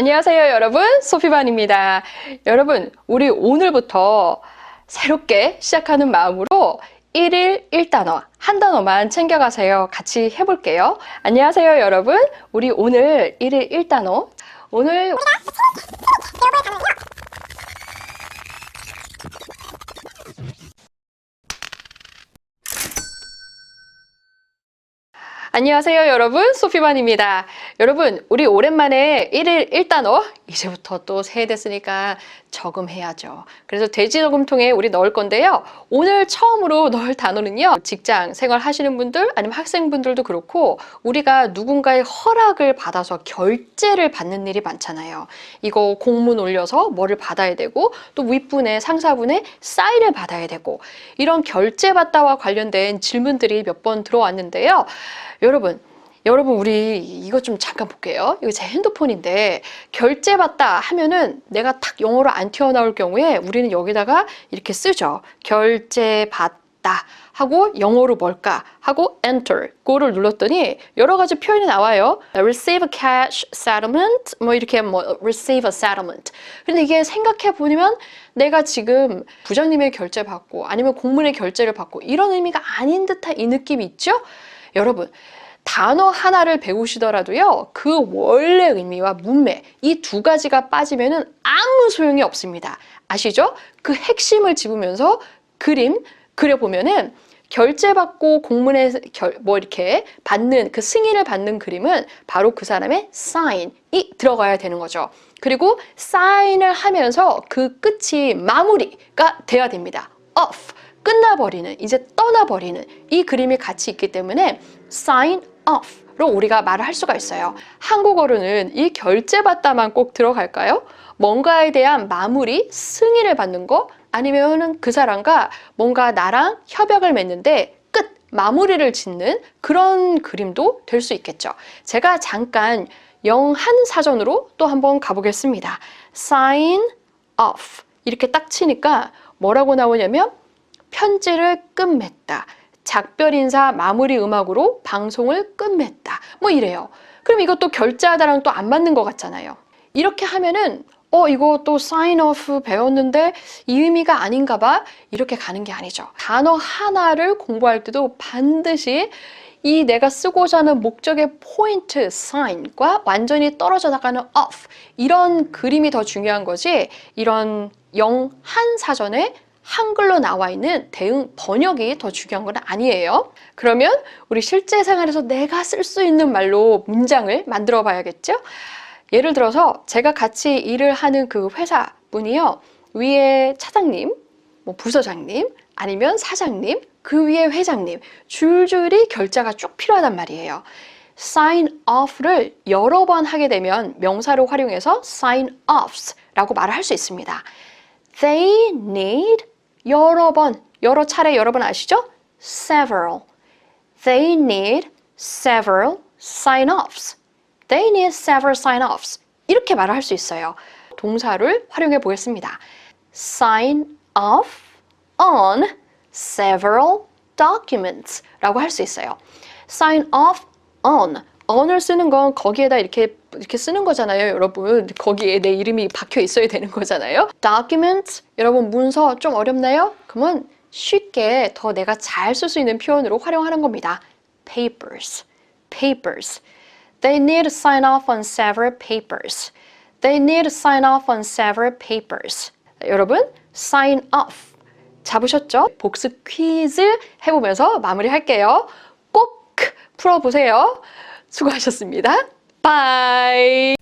안녕하세요, 여러분. 소피반입니다. 여러분, 우리 오늘부터 새롭게 시작하는 마음으로 1일 1단어, 한 단어만 챙겨가세요. 같이 해볼게요. 안녕하세요, 여러분. 우리 오늘 1일 1단어. 오늘 안녕하세요, 여러분. 소피반입니다. 여러분, 우리 오랜만에 1일 1단어, 이제부터 또 새해 됐으니까 저금해야죠. 그래서 돼지 저금통에 우리 넣을 건데요. 오늘 처음으로 넣을 단어는요, 직장 생활 하시는 분들, 아니면 학생분들도 그렇고, 우리가 누군가의 허락을 받아서 결제를 받는 일이 많잖아요. 이거 공문 올려서 뭐를 받아야 되고, 또 윗분의 상사분의 사인을 받아야 되고, 이런 결제 받다와 관련된 질문들이 몇 번 들어왔는데요. 여러분, 여러분 우리 이거 좀 잠깐 볼게요. 이거 제 핸드폰인데 결제 받다 하면은 내가 탁 영어로 안 튀어나올 경우에 우리는 여기다가 이렇게 쓰죠. 결제 받다 하고 영어로 뭘까 하고 enter 그거를 눌렀더니 여러 가지 표현이 나와요. receive a cash settlement 뭐 이렇게 뭐 receive a settlement. 근데 이게 생각해 보면 내가 지금 부장님의 결제 받고 아니면 공문의 결제를 받고 이런 의미가 아닌 듯한 이 느낌이 있죠? 여러분 단어 하나를 배우시더라도요 그 원래 의미와 문맥 이 두 가지가 빠지면은 아무 소용이 없습니다 아시죠? 그 핵심을 집으면서 그림 그려보면은 결제받고 공문에 결, 뭐 이렇게 받는 그 승인을 받는 그림은 바로 그 사람의 사인이 들어가야 되는 거죠. 그리고 사인을 하면서 그 끝이 마무리가 돼야 됩니다. off 끝나버리는 이제 떠나버리는 이 그림이 같이 있기 때문에 sign off로 우리가 말을 할 수가 있어요. 한국어로는 이 결제받다만 꼭 들어갈까요? 뭔가에 대한 마무리, 승인을 받는 거 아니면은 그 사람과 뭔가 나랑 협약을 맺는데 끝 마무리를 짓는 그런 그림도 될 수 있겠죠. 제가 잠깐 영한 사전으로 또 한번 가보겠습니다. sign off 이렇게 딱 치니까 뭐라고 나오냐면 편지를 끝맺다. 작별 인사 마무리 음악으로 방송을 끝맺다. 뭐 이래요. 그럼 이것도 결제하다랑 또 안 맞는 것 같잖아요. 이렇게 하면은 어 이거 또 sign off 배웠는데 이 의미가 아닌가 봐 이렇게 가는 게 아니죠. 단어 하나를 공부할 때도 반드시 이 내가 쓰고자 하는 목적의 포인트, sign과 완전히 떨어져 나가는 off 이런 그림이 더 중요한 거지 이런 영한 사전에 한글로 나와 있는 대응 번역이 더 중요한 건 아니에요. 그러면 우리 실제 생활에서 내가 쓸 수 있는 말로 문장을 만들어 봐야겠죠? 예를 들어서 제가 같이 일을 하는 그 회사 분이요. 위에 차장님, 뭐 부서장님, 아니면 사장님, 그 위에 회장님, 줄줄이 결자가 쭉 필요하단 말이에요. sign off를 여러 번 하게 되면 명사를 활용해서 sign offs라고 말을 할 수 있습니다. They need 여러 번, 여러 차례 여러 번 아시죠? several. They need several sign-offs. They need several sign-offs. 이렇게 말을 할 수 있어요. 동사를 활용해 보겠습니다. sign off on several documents 라고 할 수 있어요. sign off on on을 쓰는 건 거기에다 이렇게 이렇게 쓰는 거잖아요, 여러분. 거기에 내 이름이 박혀 있어야 되는 거잖아요. documents 여러분 문서 좀 어렵나요? 그러면 쉽게 더 내가 잘 쓸 수 있는 표현으로 활용하는 겁니다. papers, papers. They need to sign off on several papers. They need to sign off on several papers. 여러분, sign off. 잡으셨죠? 복습 퀴즈 해보면서 마무리할게요. 꼭 풀어보세요. 수고하셨습니다. 바이.